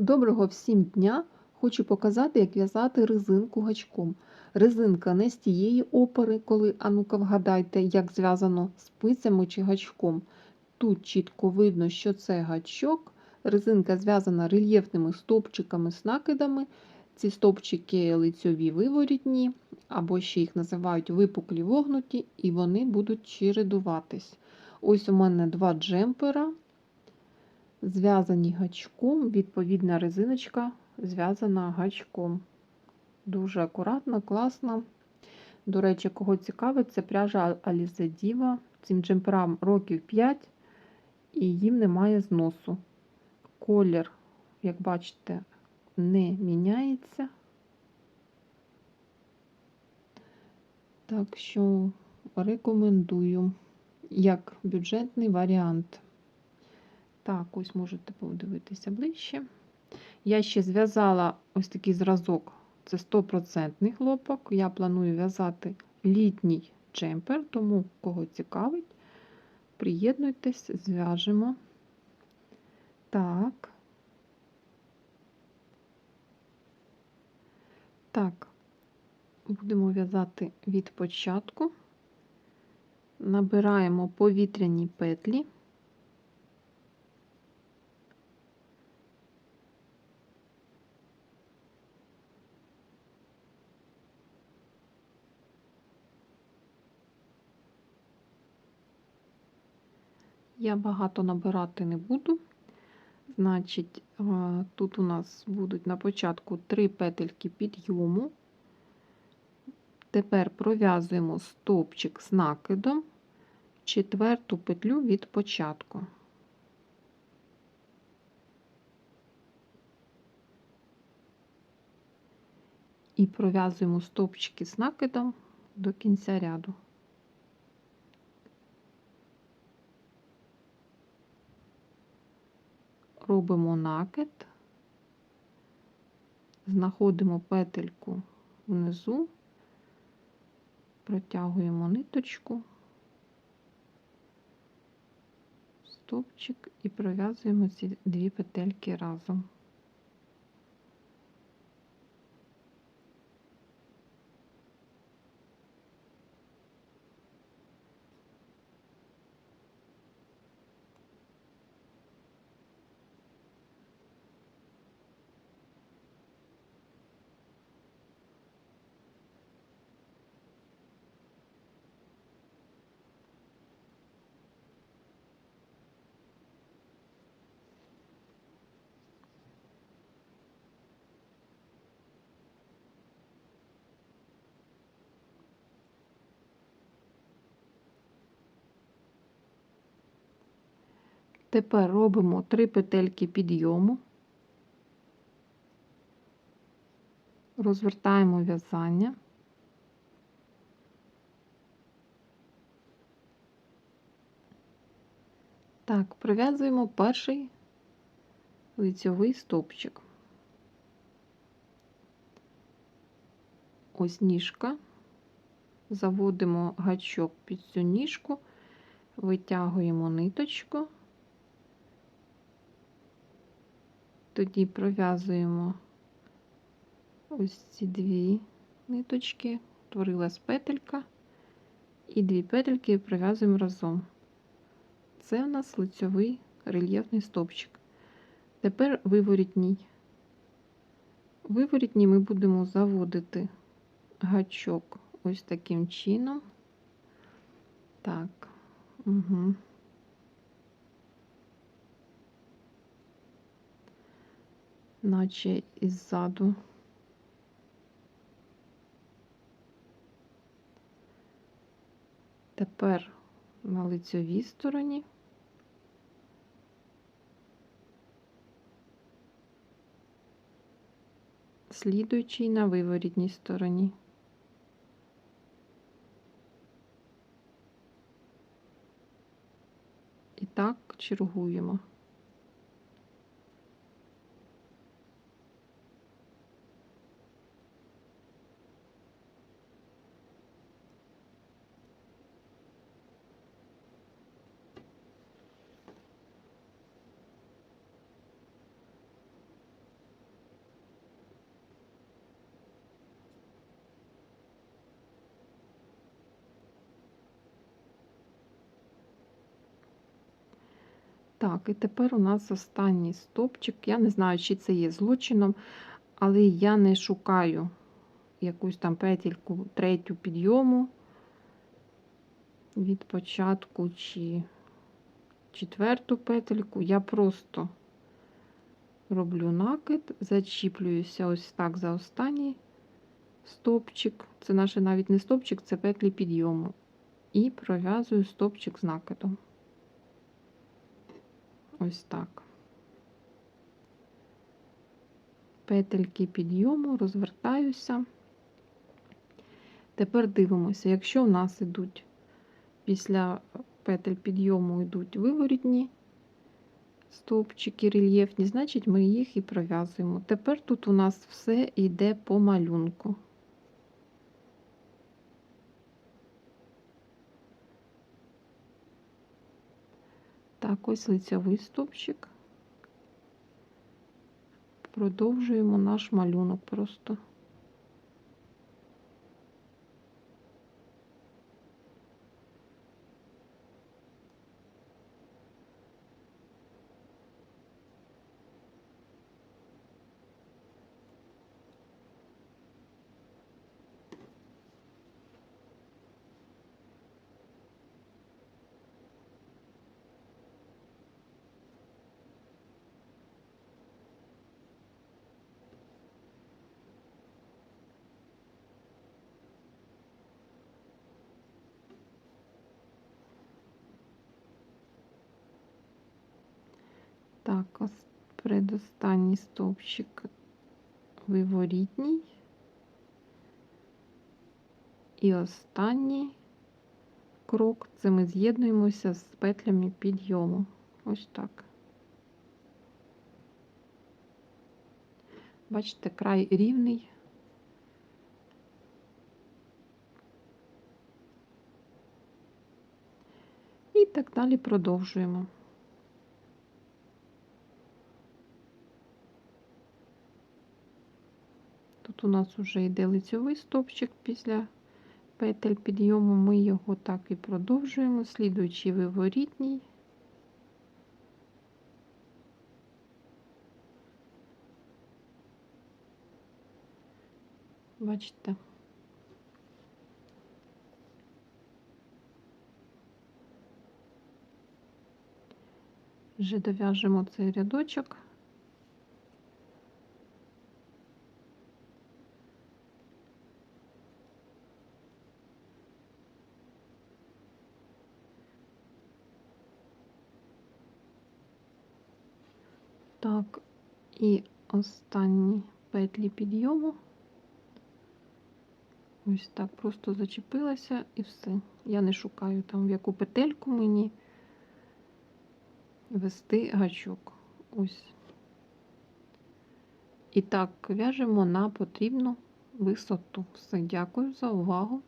Доброго всім дня! Хочу показати, як в'язати резинку гачком. Резинка не з тієї опери, коли, а ну-ка вгадайте, як зв'язано спицями чи гачком. Тут чітко видно, що це гачок. Резинка зв'язана рельєфними стовпчиками з накидами. Ці стовпчики лицьові виворітні, або ще їх називають випуклі вогнуті, і вони будуть чередуватись. Ось у мене два джемпера зв'язані гачком, відповідна резиночка зв'язана гачком. Дуже акуратно, класно. До речі, кого цікавить, це пряжа Alize Diva. Цим джемперам років 5 і їм немає зносу. Колір, як бачите, не міняється. Так що рекомендую як бюджетний варіант. Так, ось можете подивитися ближче. Я ще зв'язала ось такий зразок, це 100% хлопок. Я планую в'язати літній джемпер, тому кого цікавить, приєднуйтесь, зв'яжемо. Так. Так, будемо в'язати від початку. Набираємо повітряні петлі. Я багато набирати не буду. Значить, тут у нас будуть на початку три петельки підйому. Тепер пров'язуємо стовпчик з накидом, четверту петлю від початку. І пров'язуємо стовпчики з накидом до кінця ряду. Робимо накид, знаходимо петельку внизу, протягуємо ниточку, стовпчик і пров'язуємо ці дві петельки разом. Тепер робимо три петельки підйому, розвертаємо в'язання. Так, пров'язуємо перший лицьовий стовпчик. Ось ніжка, заводимо гачок під цю ніжку, витягуємо ниточку. Тоді пров'язуємо ось ці дві ниточки, творилась петелька, і дві петельки пров'язуємо разом. Це у нас лицьовий рельєфний стовпчик. Тепер виворітній. Виворітній ми будемо заводити гачок ось таким чином. Так, угу. Наче іззаду. Тепер на лицьовій стороні. Слідуючий на виворітній стороні. І так чергуємо. Так, і тепер у нас останній стопчик. Я не знаю, чи це є злочином, але я не шукаю якусь там петельку третю підйому від початку чи четверту петельку. Я просто роблю накид, зачіплююся ось так за останній стопчик. Це наш навіть не стопчик, це петлі підйому. І пров'язую стопчик з накидом. Ось так. Петельки підйому, розвертаюся. Тепер дивимося, якщо у нас йдуть після петель підйому йдуть виворітні стовпчики рельєфні, значить ми їх і пров'язуємо. Тепер тут у нас все йде по малюнку. Так, ось лицьовий стовпчик. Продовжуємо наш малюнок просто. Так, ос- предостанній стовпчик виворітній. І останній крок це ми з'єднуємося з петлями підйому. Ось так. Бачите, край рівний. І так далі продовжуємо. Тут у нас вже йде лицьовий стовпчик після петель підйому. Ми його так і продовжуємо, слідуючий виворітній. Бачите. Вже дов'яжемо цей рядочок. Так, і останні петлі підйому. Ось так просто зачепилася і все. Я не шукаю там, в яку петельку мені вести гачок. Ось. І так в'яжемо на потрібну висоту. Все, дякую за увагу.